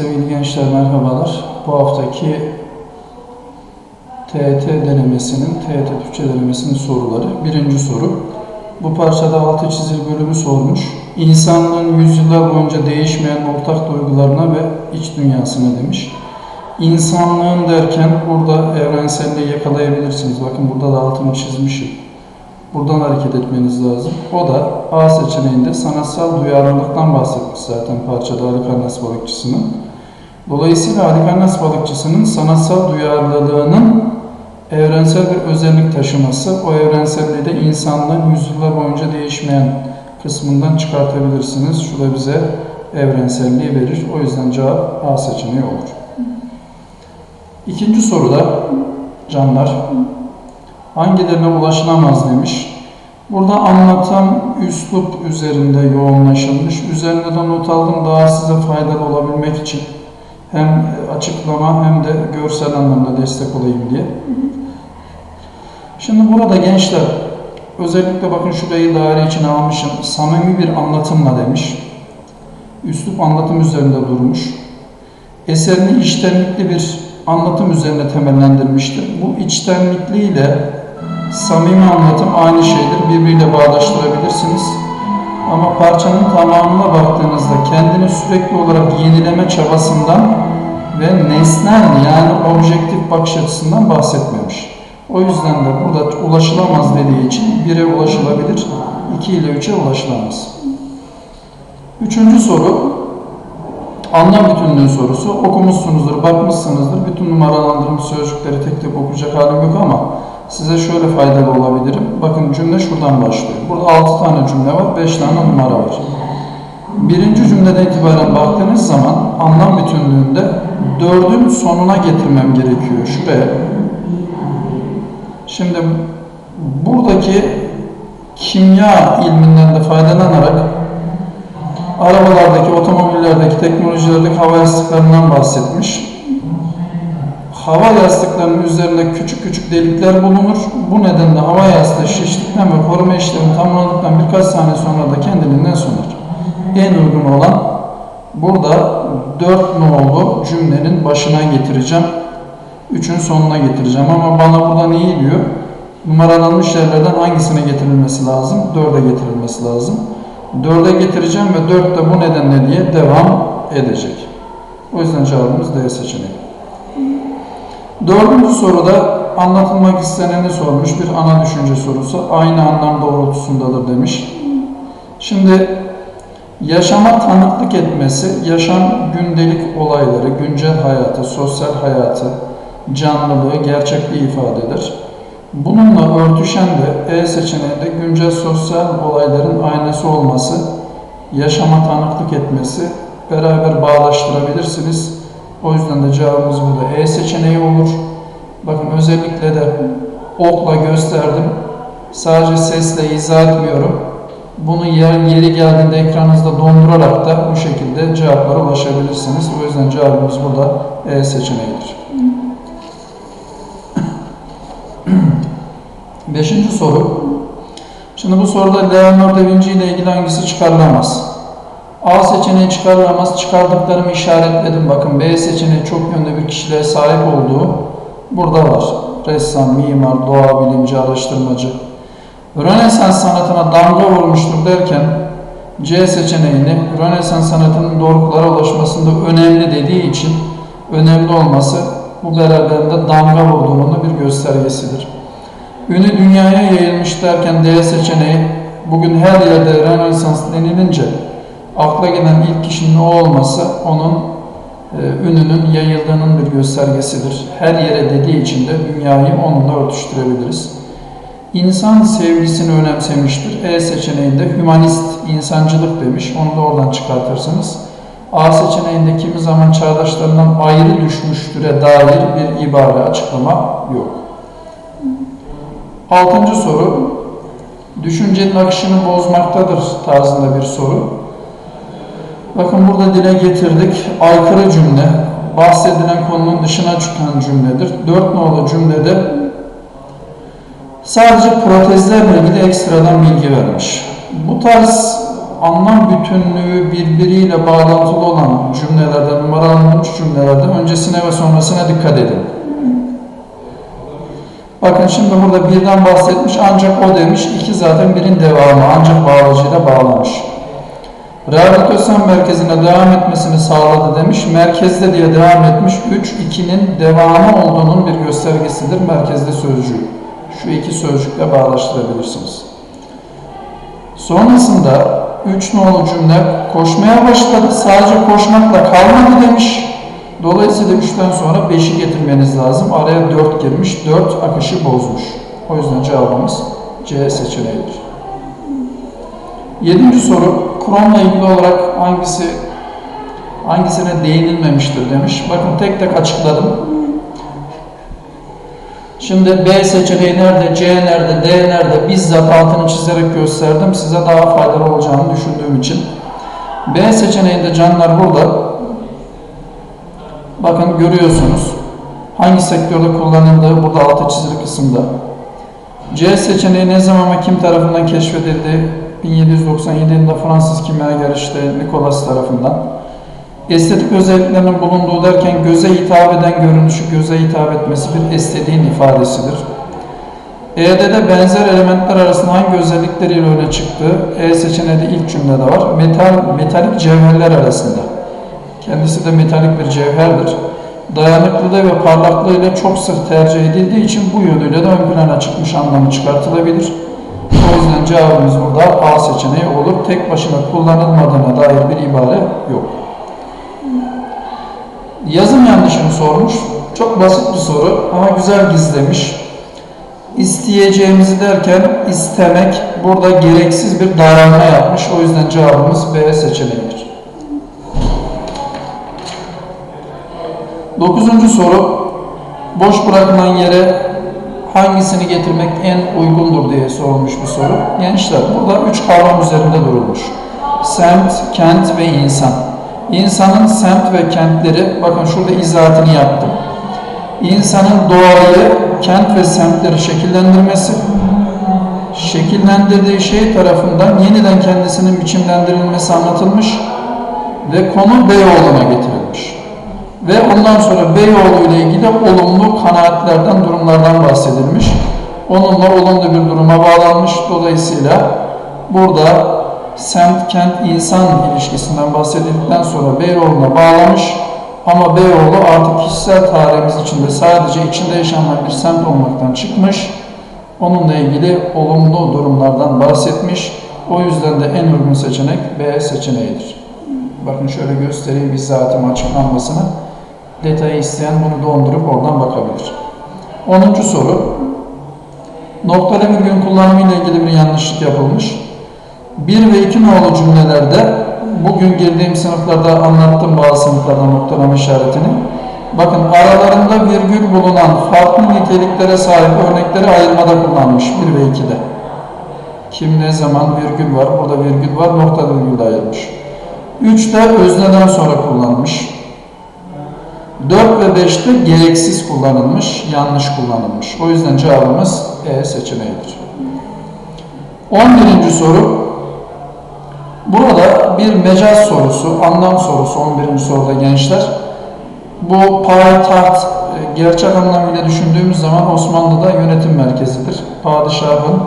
Sevgili gençler merhabalar. Bu haftaki TET denemesinin, TET Türkçe denemesinin soruları. Birinci soru. Bu parçada altı çizili bölümü sormuş. İnsanlığın yüzyıllar boyunca değişmeyen ortak duygularına ve iç dünyasına demiş. İnsanlığın derken burada evrenselliği yakalayabilirsiniz. Bakın burada da altını çizmişim. Buradan hareket etmeniz lazım. O da A seçeneğinde sanatsal duyarlılıktan bahsetmiş zaten parçada Ali Karnas balıkçısının. Dolayısıyla Ali Karnas balıkçısının sanatsal duyarlılığının evrensel bir özellik taşıması, o evrenselliği de insanlığın yüzyıllar boyunca değişmeyen kısmından çıkartabilirsiniz. Şu da bize evrenselliği verir. O yüzden cevap A seçeneği olur. İkinci soruda canlar hangilerine ulaşılamaz demiş. Burada anlatan üslup üzerinde yoğunlaşılmış. Üzerinde de not aldım daha size faydalı olabilmek için. Hem açıklama hem de görsel anlamda destek olayım diye. Şimdi burada gençler özellikle bakın şurayı daire için almışım. Samimi bir anlatımla demiş. Üslup anlatım üzerinde durmuş. Eserini içtenlikli bir anlatım üzerine temellendirmiştir. Bu içtenlikliyle samimi anlatım aynı şeydir. Birbiriyle bağdaştırabilirsiniz. Ama parçanın tamamına baktığınızda kendini sürekli olarak yenileme çabasından ve nesnel yani objektif bakış açısından bahsetmemiş. O yüzden de burada ulaşılamaz dediği için 1'e ulaşılabilir, 2 ile 3'e ulaşılamaz. Üçüncü soru, anlam bütünlüğü sorusu. Okumuşsunuzdur, bakmışsınızdır. Bütün numaralandırılmış sözcükleri tek tek okuyacak halim yok ama size şöyle faydalı olabilirim. Bakın cümle şuradan başlıyor. Burada 6 tane cümle var, 5 tane numara var. Birinci cümleden itibaren baktığınız zaman anlam bütünlüğünde dördün sonuna getirmem gerekiyor. Şuraya. Şimdi buradaki kimya ilminden de faydalanarak arabalardaki, otomobillerdeki, teknolojilerdeki hava yastıklarından bahsetmiş. Hava yastıklarının üzerinde küçük küçük delikler bulunur. Bu nedenle hava yastığı şiştikten ve koruma işlemi tamamlandıktan birkaç saniye sonra da kendiliğinden söner. En uygun olan burada dört nolu cümlenin başına getireceğim. Üçün sonuna getireceğim ama bana burada neyi diyor? Numaralanmış yerlerden hangisine getirilmesi lazım? Dörde getirilmesi lazım. Dörde getireceğim ve dört de bu nedenle diye devam edecek. O yüzden cevabımız D seçeneği. Dördüncü soruda anlatılmak isteneni sormuş bir ana düşünce sorusu. Aynı anlam doğrultusundadır demiş. Şimdi yaşama tanıklık etmesi, yaşam gündelik olayları, güncel hayatı, sosyal hayatı, canlılığı, gerçekliği ifade eder. Bununla örtüşen de E seçeneğinde güncel sosyal olayların aynası olması, yaşama tanıklık etmesi beraber bağlaştırabilirsiniz. O yüzden de cevabımız burada E seçeneği olur. Bakın özellikle de okla gösterdim. Sadece sesle izah etmiyorum. Bunu yer, yeri geldiğinde ekranınızda dondurarak da bu şekilde cevaplara ulaşabilirsiniz. O yüzden cevabımız burada E seçeneğidir. Beşinci soru. Şimdi bu soruda Leonardo da Vinci ile ilgili hangisi çıkarılamaz? A seçeneği çıkarılamaz. Çıkardıklarımı işaretledim. Bakın B seçeneği çok yönlü bir kişiliğe sahip olduğu burada var. Ressam, mimar, doğa bilimci, araştırmacı. Rönesans sanatına damga vurmuştur derken C seçeneğini Rönesans sanatının doruklara ulaşmasında önemli dediği için önemli olması bu beraberinde damga vurduğunun bir göstergesidir. Ünü dünyaya yayılmış derken D seçeneği bugün her yerde Rönesans denilince akla gelen ilk kişinin o olması onun e, ününün yayıldığının bir göstergesidir. Her yere dediği için de dünyayı onunla örtüştürebiliriz. İnsan sevgisini önemsemiştir. E seçeneğinde hümanist, insancılık demiş. Onu da oradan çıkartırsınız. A seçeneğinde kimi zaman çağdaşlarından ayrı düşmüştüre dair bir ibare açıklama yok. Altıncı soru. Düşüncenin akışını bozmaktadır tarzında bir soru. Bakın burada dile getirdik. Aykırı cümle, bahsedilen konunun dışına çıkan cümledir. Dört nolu cümlede sadece protezlerle ilgili ekstradan bilgi vermiş. Bu tarz anlam bütünlüğü birbiriyle bağlantılı olan cümlelerde, numaralanmış cümlelerde öncesine ve sonrasına dikkat edin. Bakın şimdi burada birden bahsetmiş ancak o demiş. iki zaten birin devamı ancak bağlacıyla bağlamış. Rehabilitasyon merkezine devam etmesini sağladı demiş. Merkezde diye devam etmiş. 3, 2'nin devamı olduğunun bir göstergesidir merkezde sözcüğü. Şu iki sözcükle bağdaştırabilirsiniz. Sonrasında 3 nolu cümle koşmaya başladı. Sadece koşmakla kalmadı demiş. Dolayısıyla 3'ten sonra 5'i getirmeniz lazım. Araya 4 girmiş. 4 akışı bozmuş. O yüzden cevabımız C seçeneğidir. Yedinci soru. Chrom'la ilgili olarak hangisi hangisine değinilmemiştir demiş. Bakın tek tek açıkladım. Şimdi B seçeneği nerede, C nerede, D nerede bizzat altını çizerek gösterdim. Size daha faydalı olacağını düşündüğüm için. B seçeneğinde canlar burada. Bakın görüyorsunuz. Hangi sektörde kullanıldığı burada altı çizili kısımda. C seçeneği ne zaman ve kim tarafından keşfedildi? 1797 yılında Fransız kimyager işte Nicolas tarafından. Estetik özelliklerinin bulunduğu derken göze hitap eden görünüşü göze hitap etmesi bir estetiğin ifadesidir. E'de de benzer elementler arasında hangi özellikleriyle öne çıktı? E seçeneği de ilk cümlede var. Metal, metalik cevherler arasında. Kendisi de metalik bir cevherdir. Dayanıklılığı ve parlaklığıyla çok sık tercih edildiği için bu yönüyle de ön plana çıkmış anlamı çıkartılabilir. O yüzden cevabımız burada A seçeneği olur. Tek başına kullanılmadığına dair bir ibare yok. Yazım yanlışını sormuş. Çok basit bir soru ama güzel gizlemiş. İsteyeceğimizi derken istemek burada gereksiz bir daralma yapmış. O yüzden cevabımız B seçeneğidir. Dokuzuncu soru. Boş bırakılan yere hangisini getirmek en uygundur diye sorulmuş bir soru. Gençler burada üç kavram üzerinde durulmuş. Semt, kent ve insan. İnsanın semt ve kentleri, bakın şurada izahatını yaptım. İnsanın doğayı, kent ve semtleri şekillendirmesi, şekillendirdiği şey tarafından yeniden kendisinin biçimlendirilmesi anlatılmış ve konu Beyoğlu'na getirilmiş. Ve ondan sonra Beyoğlu ile ilgili olumlu kanaatlerden, durumlardan bahsedilmiş. Onunla olumlu bir duruma bağlanmış. Dolayısıyla burada semt, kent, insan ilişkisinden bahsedildikten sonra Beyoğlu'na bağlamış. Ama Beyoğlu artık kişisel tarihimiz içinde sadece içinde yaşanan bir semt olmaktan çıkmış. Onunla ilgili olumlu durumlardan bahsetmiş. O yüzden de en uygun seçenek B seçeneğidir. Bakın şöyle göstereyim bizzatım açıklanmasını. Detayı isteyen bunu dondurup oradan bakabilir. 10. soru. Noktalı virgül kullanımı ile ilgili bir yanlışlık yapılmış. 1 ve 2 nolu cümlelerde bugün girdiğim sınıflarda anlattım bazı sınıflarda noktalama işaretini. Bakın aralarında virgül bulunan farklı niteliklere sahip örnekleri ayırmada kullanmış 1 ve 2'de. Kim ne zaman virgül var, burada virgül var, nokta virgül de ayırmış. 3'te özneden sonra kullanmış. 4 ve 5'te gereksiz kullanılmış, yanlış kullanılmış. O yüzden cevabımız E seçeneğidir. 11. soru. Burada bir mecaz sorusu, anlam sorusu 11. soruda gençler. Bu payitaht e, gerçek anlamıyla düşündüğümüz zaman Osmanlı'da yönetim merkezidir. Padişahın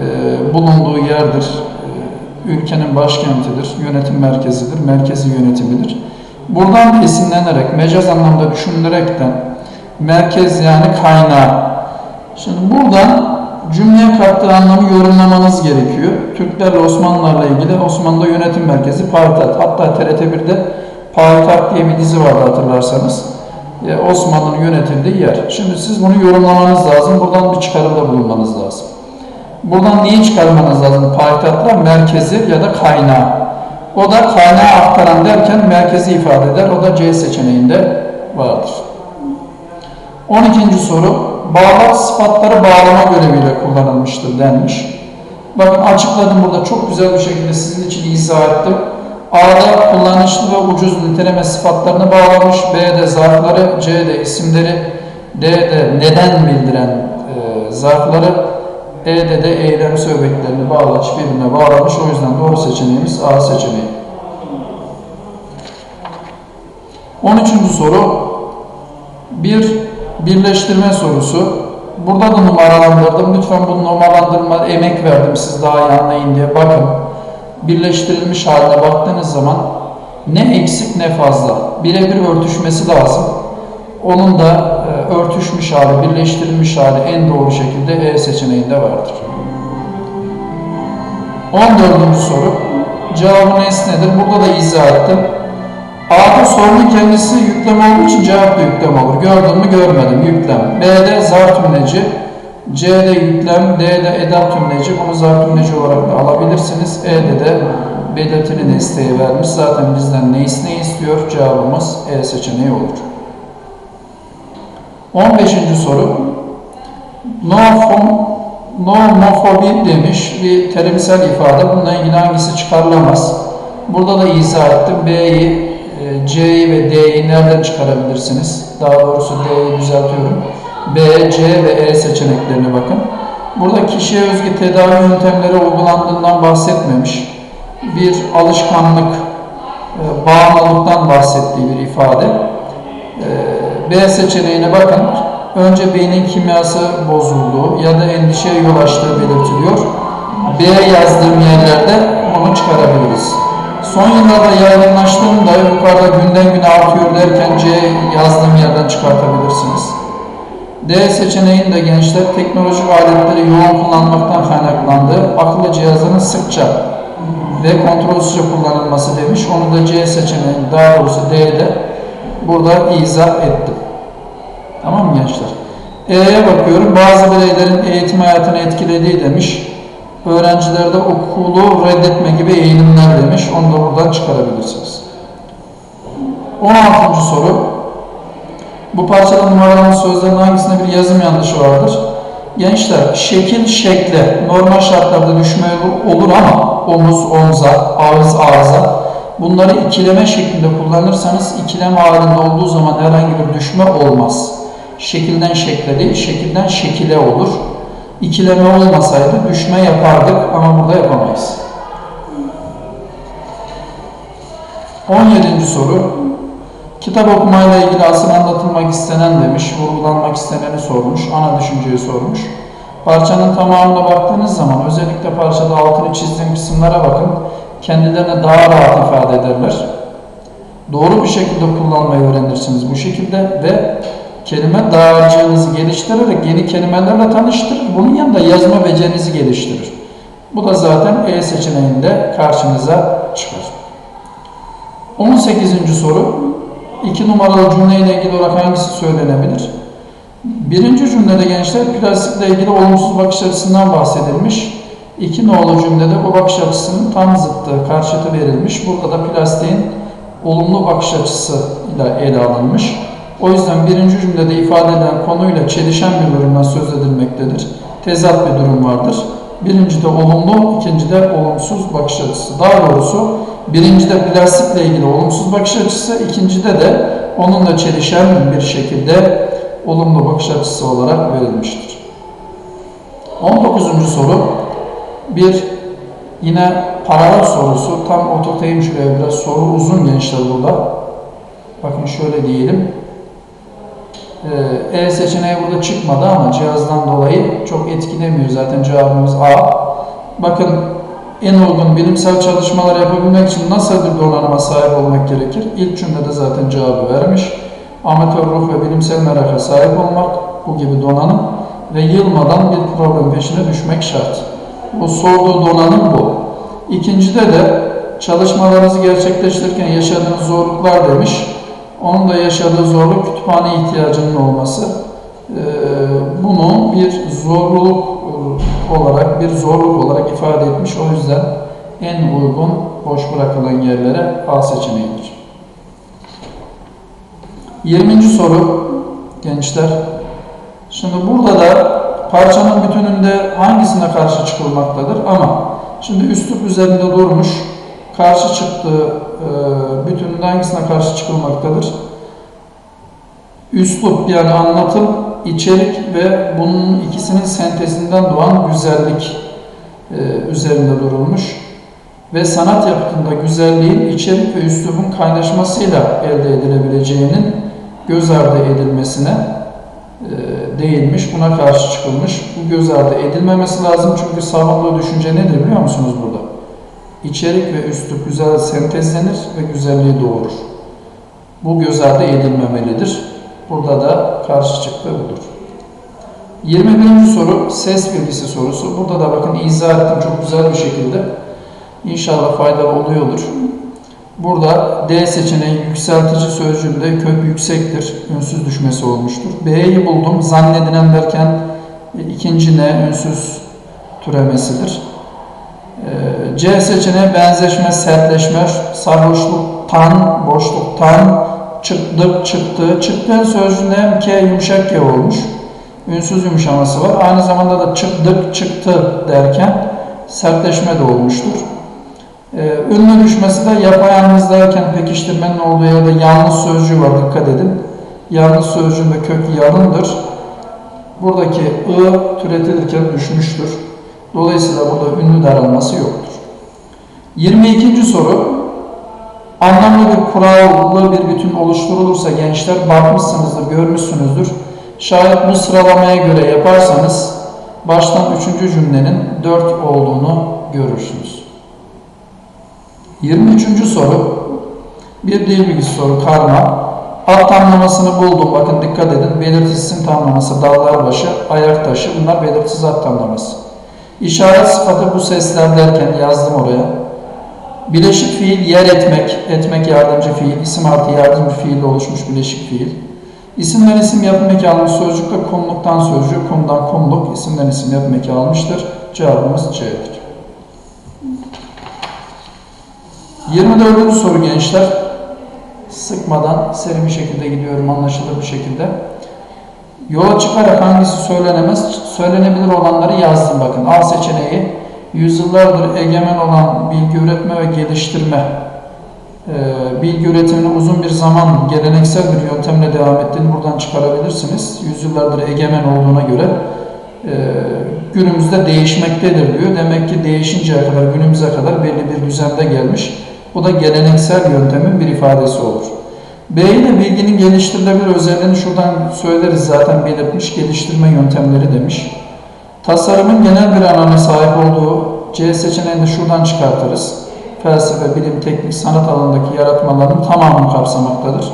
e, bulunduğu yerdir. E, ülkenin başkentidir, yönetim merkezidir, merkezi yönetimidir. Buradan esinlenerek, mecaz anlamda düşünülerekten merkez yani kaynağı. Şimdi buradan cümleye kattığı anlamı yorumlamanız gerekiyor. Türklerle Osmanlılarla ilgili Osmanlı yönetim merkezi payitaht. Hatta TRT1'de Payitaht diye bir dizi vardı hatırlarsanız. E, Osmanlı'nın yönetildiği yer. Şimdi siz bunu yorumlamanız lazım. Buradan bir çıkarımda bulunmanız lazım. Buradan neyi çıkarmanız lazım? Payitahtla merkezi ya da kaynağı. O da kaynağı aktaran derken merkezi ifade eder. O da C seçeneğinde vardır. 12. soru. Bağlar sıfatları bağlama göreviyle kullanılmıştır denmiş. Bakın açıkladım burada çok güzel bir şekilde sizin için izah ettim. A'da kullanışlı ve ucuz niteleme sıfatlarını bağlamış. B'de zarfları, C'de isimleri, D'de neden bildiren e, zarfları, E'de de eylem söbeklerini bağlamış, birbirine bağlamış. O yüzden doğru seçeneğimiz A seçeneği. 13. soru bir birleştirme sorusu. Burada da numaralandırdım. Lütfen bu numaralandırma emek verdim siz daha iyi anlayın diye. Bakın birleştirilmiş haline baktığınız zaman ne eksik ne fazla. Birebir örtüşmesi lazım. Onun da e, örtüşmüş hali, birleştirilmiş hali en doğru şekilde E seçeneğinde vardır. 14. soru. Cevabı nesnedir? Burada da izah ettim. A'da sorunun kendisi yüklem olduğu için cevap da yüklem olur. Gördün mü görmedim yüklem. B'de zar tümleci. C'de yüklem, D'de edat tümleci. Bunu zar tümleci olarak da alabilirsiniz. E'de de belirtili nesneyi vermiş. Zaten bizden nesneyi istiyor. Cevabımız E seçeneği olur. 15. soru. Noofom, nomofobi demiş bir terimsel ifade. Bununla ilgili hangisi çıkarılamaz? Burada da izah ettim. B'yi, C'yi ve D'yi nereden çıkarabilirsiniz? Daha doğrusu D'yi düzeltiyorum. B, C ve E seçeneklerine bakın. Burada kişiye özgü tedavi yöntemleri uygulandığından bahsetmemiş. Bir alışkanlık, e, bağımlılıktan bahsettiği bir ifade. E, B seçeneğine bakın. Önce beynin kimyası bozulduğu ya da endişeye yol açtığı belirtiliyor. B yazdığım yerlerde onu çıkarabiliriz. Son yıllarda yaygınlaştığında yukarıda günden güne artıyor derken C yazdığım yerden çıkartabilirsiniz. D seçeneğinde gençler teknolojik aletleri yoğun kullanmaktan kaynaklandığı akıllı cihazının sıkça ve kontrolsüzce kullanılması demiş. Onu da C seçeneği daha doğrusu D'de burada izah ettim. Tamam mı gençler? E'ye bakıyorum. Bazı bireylerin eğitim hayatını etkilediği demiş. Öğrencilerde okulu reddetme gibi eğilimler demiş. Onu da buradan çıkarabilirsiniz. 16. soru. Bu parçada numaralanın sözlerin hangisinde bir yazım yanlışı vardır? Gençler, şekil şekle normal şartlarda düşme olur ama omuz omza, ağız ağza bunları ikileme şeklinde kullanırsanız ikileme halinde olduğu zaman herhangi bir düşme olmaz. Şekilden şekle değil, şekilden şekile olur. İkileme olmasaydı düşme yapardık ama burada yapamayız. 17. soru. Kitap okumayla ilgili asıl anlatılmak istenen demiş, vurgulanmak isteneni sormuş, ana düşünceyi sormuş. Parçanın tamamına baktığınız zaman özellikle parçada altını çizdiğim kısımlara bakın. Kendilerine daha rahat ifade ederler. Doğru bir şekilde kullanmayı öğrenirsiniz bu şekilde ve kelime dağarcığınızı geliştirerek yeni kelimelerle tanıştırır. Bunun yanında yazma becerinizi geliştirir. Bu da zaten E seçeneğinde karşınıza çıkar. 18. soru. İki numaralı cümleyle ilgili olarak hangisi söylenebilir? Birinci cümlede gençler plastikle ilgili olumsuz bakış açısından bahsedilmiş. İki nolu cümlede bu bakış açısının tam zıttı, karşıtı verilmiş. Burada da plastiğin olumlu bakış açısıyla ele alınmış. O yüzden birinci cümlede ifade edilen konuyla çelişen bir durumdan söz edilmektedir. Tezat bir durum vardır. Birincide olumlu, ikincide olumsuz bakış açısı. Daha doğrusu birincide plastikle ilgili olumsuz bakış açısı, ikincide de onunla çelişen bir şekilde olumlu bakış açısı olarak verilmiştir. 19. soru bir yine paralel sorusu. Tam oturtayım şuraya biraz. Soru uzun gençler burada. Bakın şöyle diyelim. Ee, E seçeneği burada çıkmadı ama cihazdan dolayı çok etkilemiyor zaten cevabımız A. Bakın en uygun bilimsel çalışmalar yapabilmek için nasıl bir donanıma sahip olmak gerekir? İlk cümlede zaten cevabı vermiş. Amatör ruh ve bilimsel meraka sahip olmak, bu gibi donanım ve yılmadan bir problem peşine düşmek şart. Bu sorduğu donanım bu. İkincide de çalışmalarınızı gerçekleştirirken yaşadığınız zorluklar demiş. Onun da yaşadığı zorluk kütüphane ihtiyacının olması. Ee, bunu bir zorluk olarak, bir zorluk olarak ifade etmiş. O yüzden en uygun boş bırakılan yerlere A seçeneğidir. 20. soru gençler. Şimdi burada da parçanın bütününde hangisine karşı çıkılmaktadır? Ama şimdi üslup üzerinde durmuş. Karşı çıktığı e, bütününde hangisine karşı çıkılmaktadır? Üslup yani anlatım, içerik ve bunun ikisinin sentezinden doğan güzellik e, üzerinde durulmuş. ve sanat yapıtında güzelliğin içerik ve üslubun kaynaşmasıyla elde edilebileceğinin göz ardı edilmesine e, değinmiş, buna karşı çıkılmış. Bu göz ardı edilmemesi lazım çünkü savunduğu düşünce nedir biliyor musunuz burada? İçerik ve üslup güzel sentezlenir ve güzelliği doğurur. Bu göz ardı edilmemelidir. Burada da karşı çıktığı budur. 21. soru ses bilgisi sorusu. Burada da bakın izah ettim çok güzel bir şekilde. İnşallah faydalı oluyordur. Burada D seçeneği yükseltici sözcüğünde kök yüksektir. Ünsüz düşmesi olmuştur. B'yi buldum. Zannedilen derken ikinci ne ünsüz türemesidir. Ee, C seçeneği benzeşme, sertleşme, sarhoşluktan, boşluktan, çıktık, çıktı. Çıktığın sözcüğünde hem K yumuşak K olmuş. Ünsüz yumuşaması var. Aynı zamanda da çıktık, çıktı derken sertleşme de olmuştur. Ee, ünlü düşmesi de yapayalnız derken pekiştirmenin olduğu yerde yalnız sözcüğü var. Dikkat edin. Yalnız sözcüğünde kök yalındır. Buradaki ı türetilirken düşmüştür. Dolayısıyla burada ünlü daralması yoktur. 22. soru. Anlamlı bir kurallı bir bütün oluşturulursa gençler bakmışsınızdır, görmüşsünüzdür. Şayet bu sıralamaya göre yaparsanız baştan üçüncü cümlenin dört olduğunu görürsünüz. 23. soru. Bir dil bilgisi soru karma. Alt tamlamasını buldum. Bakın dikkat edin. Belirtisiz tamlaması, dallar başı, ayak taşı. Bunlar belirtisiz alt tamlaması. İşaret sıfatı bu sesler derken yazdım oraya. Bileşik fiil yer etmek, etmek yardımcı fiil, isim artı yardımcı fiille oluşmuş bileşik fiil. İsimden isim yapım eki almış sözcükle konuluktan sözcük, konudan konuluk, isimden isim yapım eki almıştır. Cevabımız C'dir. 24. soru gençler. Sıkmadan seri bir şekilde gidiyorum anlaşılır bir şekilde. Yola çıkarak hangisi söylenemez? Söylenebilir olanları yazdım bakın. A seçeneği yüzyıllardır egemen olan bilgi üretme ve geliştirme e, bilgi üretimini uzun bir zaman geleneksel bir yöntemle devam ettiğini buradan çıkarabilirsiniz. Yüzyıllardır egemen olduğuna göre e, günümüzde değişmektedir diyor. Demek ki değişinceye kadar günümüze kadar belli bir düzende gelmiş. Bu da geleneksel yöntemin bir ifadesi olur. B ile bilginin geliştirilebilir özelliğini şuradan söyleriz zaten belirtmiş. Geliştirme yöntemleri demiş. Tasarımın genel bir alana sahip olduğu C seçeneğini şuradan çıkartırız. Felsefe, bilim, teknik, sanat alanındaki yaratmaların tamamını kapsamaktadır.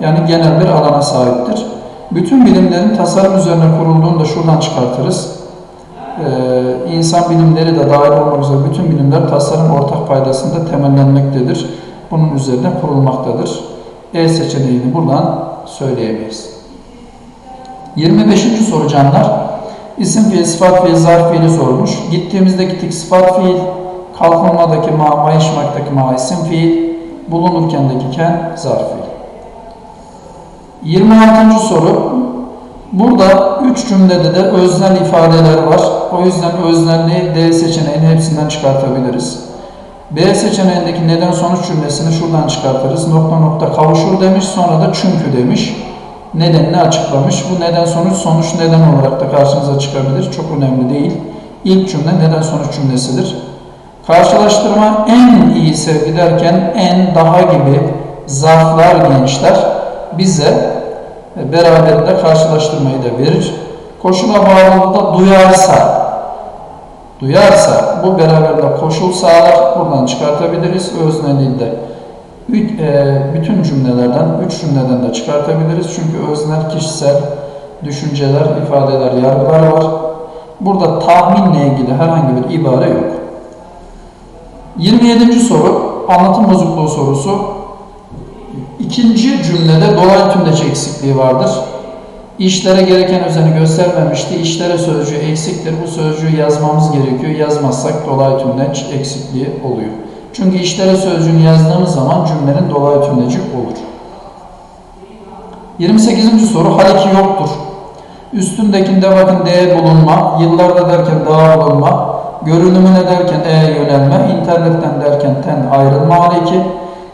Yani genel bir alana sahiptir. Bütün bilimlerin tasarım üzerine kurulduğunu da şuradan çıkartırız. Ee, insan bilimleri de dahil olmak üzere bütün bilimler tasarım ortak paydasında temellenmektedir. Bunun üzerine kurulmaktadır. E seçeneğini buradan söyleyemeyiz. 25. soru canlar. İsim fiil, sıfat fiil, zarf fiili sormuş. Gittiğimizdeki tik sıfat fiil, kalkınmadaki ma, mayışmaktaki ma isim fiil, bulunurkendeki ken zarf fiil. 26. soru. Burada üç cümlede de öznel ifadeler var. O yüzden öznelliği D seçeneğinin hepsinden çıkartabiliriz. B seçeneğindeki neden sonuç cümlesini şuradan çıkartırız. Nokta nokta kavuşur demiş, sonra da çünkü demiş. Nedenini açıklamış. Bu neden sonuç sonuç neden olarak da karşınıza çıkabilir. Çok önemli değil. İlk cümle neden sonuç cümlesidir. Karşılaştırma en iyi sevgi derken en daha gibi zarflar gençler bize beraberinde karşılaştırmayı da verir. Koşula bağlılığı da duyarsa duyarsa bu beraberinde koşul sağlar. Buradan çıkartabiliriz. Öznelliğinde e, bütün cümlelerden, üç cümleden de çıkartabiliriz. Çünkü öznel kişisel düşünceler, ifadeler, yargılar var. Burada tahminle ilgili herhangi bir ibare yok. 27. soru, anlatım bozukluğu sorusu. İkinci cümlede dolay tümleç eksikliği vardır. İşlere gereken özeni göstermemişti. İşlere sözcüğü eksiktir. Bu sözcüğü yazmamız gerekiyor. Yazmazsak dolay tümleç eksikliği oluyor. Çünkü işlere sözcüğünü yazdığımız zaman cümlenin dolay tümleci olur. 28. soru hal 2 yoktur. Üstündekinde bakın D bulunma, yıllarda derken daha bulunma, görünümüne derken E yönelme, internetten derken ten ayrılma hal 2.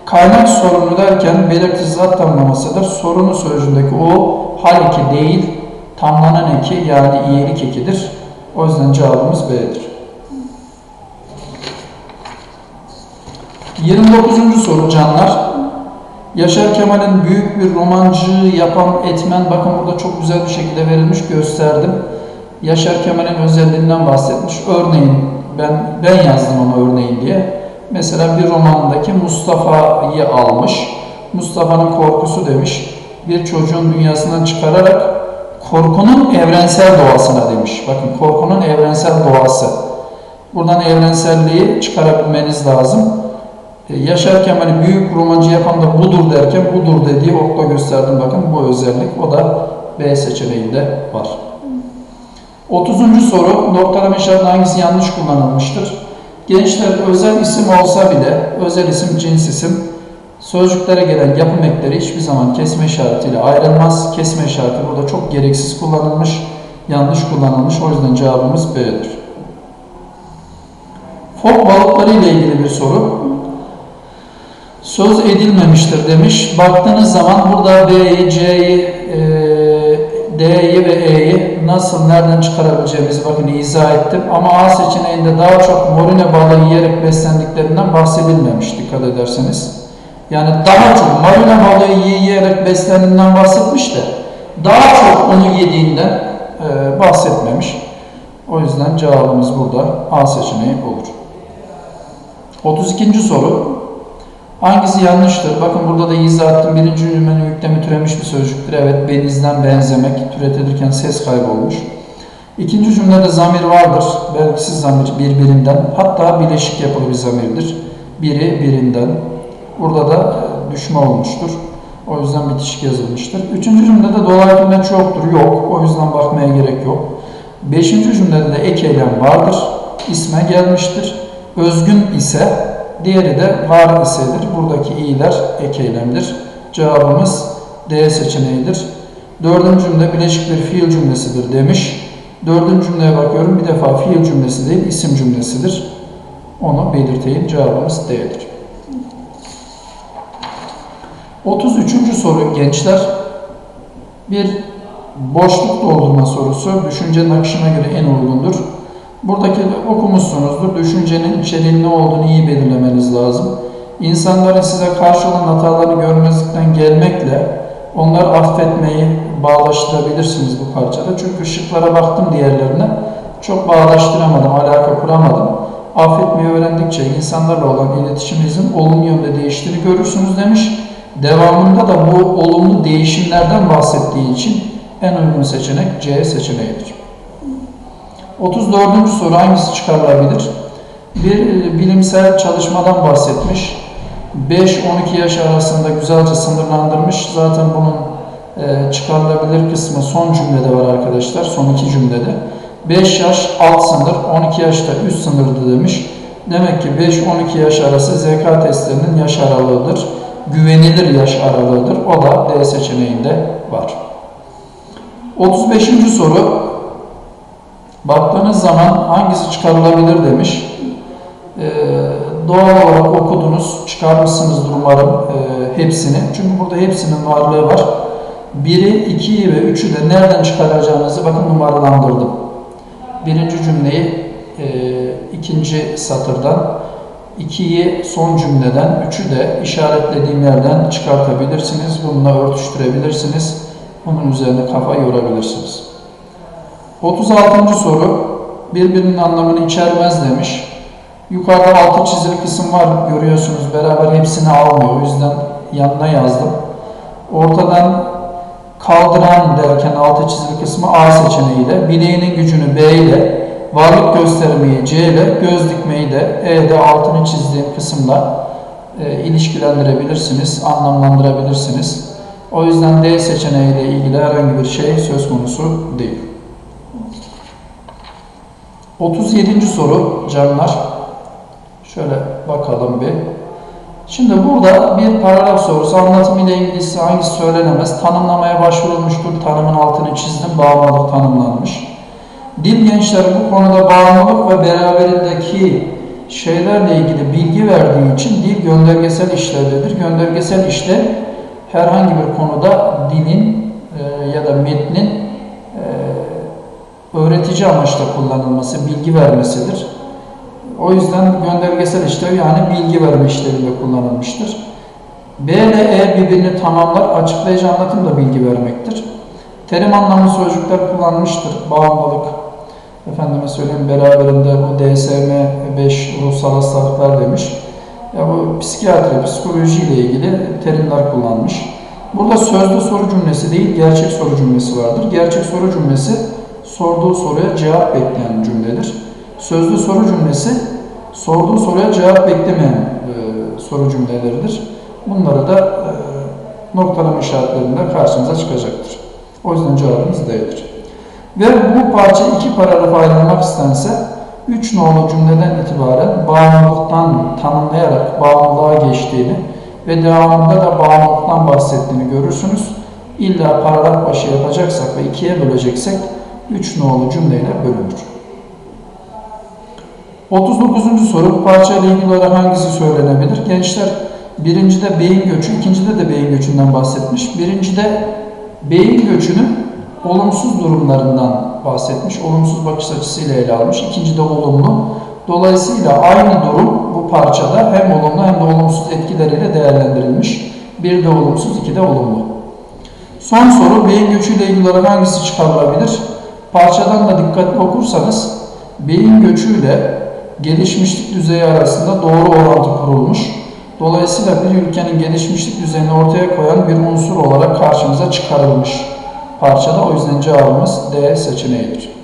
Kaynak sorunu derken belirtisiz zat tamlamasıdır. Sorunu sözcüğündeki o hal 2 değil, tamlanan eki yani iyilik ekidir. O yüzden cevabımız B'dir. 29. soru canlar. Yaşar Kemal'in büyük bir romancı yapan etmen, bakın burada çok güzel bir şekilde verilmiş, gösterdim. Yaşar Kemal'in özelliğinden bahsetmiş. Örneğin, ben ben yazdım onu örneğin diye. Mesela bir romanındaki Mustafa'yı almış. Mustafa'nın korkusu demiş. Bir çocuğun dünyasından çıkararak korkunun evrensel doğasına demiş. Bakın korkunun evrensel doğası. Buradan evrenselliği çıkarabilmeniz lazım. E, Yaşar Kemal'i büyük romancı yapan da budur derken budur dediği okla gösterdim. Bakın bu özellik. O da B seçeneğinde var. 30. soru. Noktalama işaretinde hangisi yanlış kullanılmıştır? Gençler özel isim olsa bile, özel isim cins isim, sözcüklere gelen yapım ekleri hiçbir zaman kesme işaretiyle ayrılmaz. Kesme işareti burada çok gereksiz kullanılmış, yanlış kullanılmış. O yüzden cevabımız B'dir. Fok balıkları ile ilgili bir soru. Söz edilmemiştir demiş. Baktığınız zaman burada B'yi, C'yi, e, D'yi ve E'yi nasıl, nereden çıkarabileceğimizi bakın izah ettim. Ama A seçeneğinde daha çok morine balığı yiyerek beslendiklerinden bahsedilmemiş dikkat ederseniz. Yani daha çok marina balığı yiyerek beslendiğinden bahsetmiş de daha çok onu yediğinden e, bahsetmemiş. O yüzden cevabımız burada A seçeneği olur. 32. soru. Hangisi yanlıştır? Bakın burada da izah ettim. Birinci cümlenin yüklemi türemiş bir sözcüktür. Evet, benizden benzemek türetilirken ses kaybolmuş. İkinci cümlede zamir vardır. Belgisiz zamir birbirinden. Hatta bileşik yapılı bir zamirdir. Biri birinden. Burada da e, düşme olmuştur. O yüzden bitişik yazılmıştır. Üçüncü cümlede dolaylı tümleç yoktur. Yok. O yüzden bakmaya gerek yok. Beşinci cümlede de ek eylem vardır. İsme gelmiştir. Özgün ise diğeri de var isedir. Buradaki i'ler ek eylemdir. Cevabımız D seçeneğidir. Dördüncü cümle bileşik bir fiil cümlesidir demiş. Dördüncü cümleye bakıyorum. Bir defa fiil cümlesi değil, isim cümlesidir. Onu belirteyim. Cevabımız D'dir. 33. soru gençler. Bir boşluk doldurma sorusu. Düşüncenin akışına göre en uygundur. Buradaki okumuşsunuzdur. Düşüncenin içeriğinin ne olduğunu iyi belirlemeniz lazım. İnsanların size karşı olan hatalarını görmezlikten gelmekle onları affetmeyi bağlaştırabilirsiniz bu parçada. Çünkü şıklara baktım diğerlerine. Çok bağdaştıramadım, alaka kuramadım. Affetmeyi öğrendikçe insanlarla olan iletişiminizin olumlu yönde değiştiğini görürsünüz demiş. Devamında da bu olumlu değişimlerden bahsettiği için en uygun seçenek C seçeneğidir. 34. soru hangisi çıkarılabilir? Bir e, bilimsel çalışmadan bahsetmiş. 5-12 yaş arasında güzelce sınırlandırmış. Zaten bunun e, çıkarılabilir kısmı son cümlede var arkadaşlar. Son iki cümlede. 5 yaş alt sınır, 12 yaşta üst sınırdı demiş. Demek ki 5-12 yaş arası ZK testlerinin yaş aralığıdır. Güvenilir yaş aralığıdır. O da D seçeneğinde var. 35. soru Baktığınız zaman hangisi çıkarılabilir demiş. Ee, doğal olarak okudunuz, çıkarmışsınızdır umarım e, hepsini. Çünkü burada hepsinin varlığı var. Biri, ikiyi ve üçü de nereden çıkaracağınızı bakın numaralandırdım. Birinci cümleyi e, ikinci satırdan, ikiyi son cümleden, üçü de işaretlediğim yerden çıkartabilirsiniz. Bununla örtüştürebilirsiniz. Bunun üzerine kafa yorabilirsiniz. 36. soru birbirinin anlamını içermez demiş. Yukarıda altı çizili kısım var görüyorsunuz beraber hepsini almıyor. O yüzden yanına yazdım. Ortadan kaldıran derken altı çizili kısmı A seçeneğiyle, bileğinin gücünü B ile, varlık göstermeyi C ile, göz dikmeyi de E'de altını çizdiğim kısımla e, ilişkilendirebilirsiniz, anlamlandırabilirsiniz. O yüzden D seçeneğiyle ilgili herhangi bir şey söz konusu değil. 37. soru canlar. Şöyle bakalım bir. Şimdi burada bir paragraf sorusu anlatım ile ilgisi hangisi söylenemez? Tanımlamaya başvurulmuştur. Tanımın altını çizdim. Bağımlılık tanımlanmış. Dil gençleri bu konuda bağımlılık ve beraberindeki şeylerle ilgili bilgi verdiği için dil göndergesel işlevdedir. Göndergesel işlev herhangi bir konuda dilin e, ya da metnin öğretici amaçla kullanılması, bilgi vermesidir. o yüzden göndergesel işlev yani bilgi verme işlevinde kullanılmıştır. B ile E birbirini tamamlar, açıklayıcı anlatım da bilgi vermektir. Terim anlamlı sözcükler kullanmıştır. Bağımlılık, efendime söyleyeyim beraberinde bu DSM-5 ruhsal hastalıklar demiş. Ya bu psikiyatri, psikoloji ile ilgili terimler kullanmış. Burada sözlü soru cümlesi değil, gerçek soru cümlesi vardır. Gerçek soru cümlesi sorduğu soruya cevap bekleyen cümledir. Sözlü soru cümlesi sorduğu soruya cevap beklemeyen e, soru cümleleridir. Bunları da e, noktalama işaretlerinde karşımıza çıkacaktır. O yüzden cevabımız D'dir. Ve bu parça iki paragrafa ayrılmak istense 3 nolu cümleden itibaren bağımlılıktan tanımlayarak bağımlılığa geçtiğini ve devamında da bağımlılıktan bahsettiğini görürsünüz. İlla paragraf başı yapacaksak ve ikiye böleceksek 3 nolu cümleyle bölünür. 39. soru bu parçayla ilgili olarak hangisi söylenebilir? Gençler birincide beyin göçü, ikincide de beyin göçünden bahsetmiş. Birincide beyin göçünün olumsuz durumlarından bahsetmiş. Olumsuz bakış açısıyla ele almış. İkincide olumlu. Dolayısıyla aynı durum bu parçada hem olumlu hem de olumsuz etkileriyle değerlendirilmiş. Bir de olumsuz, iki de olumlu. Son soru beyin göçüyle ilgili olarak hangisi çıkarılabilir? Parçadan da dikkatli okursanız beyin göçüyle gelişmişlik düzeyi arasında doğru orantı kurulmuş. Dolayısıyla bir ülkenin gelişmişlik düzeyini ortaya koyan bir unsur olarak karşımıza çıkarılmış parçada. O yüzden cevabımız D seçeneğidir.